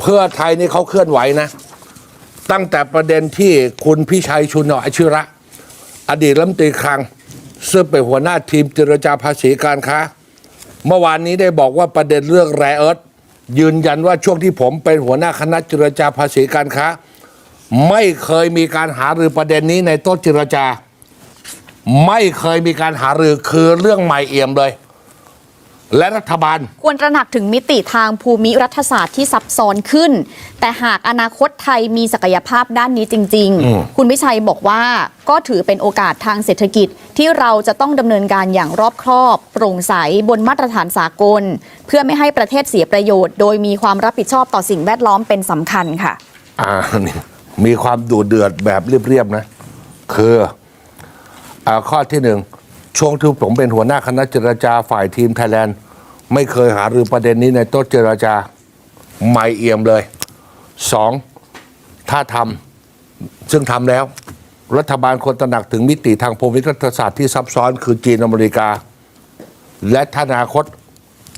เพื่อไทยนี่เขาเคลื่อนไหวนะ ตั้งแต่ประเด็นที่คุณพิชัยชุนอาชิระ อดีตรัฐมนตรีคลัง ซึ่งเป็นหัวหน้าทีมเจรจาภาษีการค้า เมื่อวานนี้ได้บอกว่าประเด็นเรื่องแรเอิร์ธยืนยันว่าช่วงที่ผมเป็นหัวหน้าคณะเจรจาภาษีการค้า ไม่เคยมีการหารือประเด็นนี้ในโต๊ะเจรจา ไม่เคยมีการหารือคือเรื่องใหม่เอี่ยมเลย และรัฐบาล ควรตระหนักถึงมิติทางภูมิรัฐศาสตร์ที่ซับซ้อนขึ้น แต่หากอนาคตไทยมีศักยภาพด้านนี้จริง ๆ คุณวิชัยบอกว่าก็ถือเป็นโอกาสทางเศรษฐกิจที่เราจะต้องดำเนินการอย่างรอบคอบ โปร่งใสบนมาตรฐานสากล เพื่อไม่ให้ประเทศเสียประโยชน์ โดยมีความรับผิดชอบต่อสิ่งแวดล้อมเป็นสำคัญค่ะอ่านี่มีความดูเดือดแบบเรียบๆนะ คืออาข้อที่หนึ่ง ช่วงที่ผมเป็นหัวหน้าคณะเจรจาฝ่ายทีมไทยแลนด์ ไม่เคยหารือประเด็นนี้ในโต๊ะเจรจาไม่เอี่ยมเลยสองถ้าทำซึ่งทำแล้ว รัฐบาลควรตระหนักถึงมิติทางภูมิรัฐศาสตร์ที่ซับซ้อนคือจีนอเมริกา และถ้าอนาคต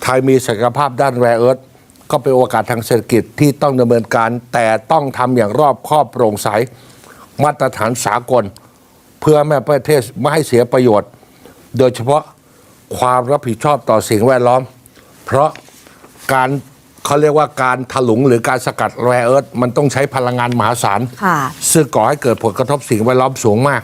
ไทยมีศักยภาพด้านแรเอิร์ธก็เป็นโอกาสทางเศรษฐกิจที่ต้องดำเนินการ แต่ต้องทำอย่างรอบคอบโปร่งใส มาตรฐานสากล เพื่อไม่ประเทศไม่ให้เสียประโยชน์ โดยเฉพาะความรับผิดชอบต่อสิ่งแวดล้อม เพราะการเขาเรียกว่าการถลุงหรือการสกัดแรเอิร์ธมันต้องใช้พลังงานมหาศาล ค่ะ ซึ่งก่อให้เกิดผลกระทบสิ่งแวดล้อมสูงมาก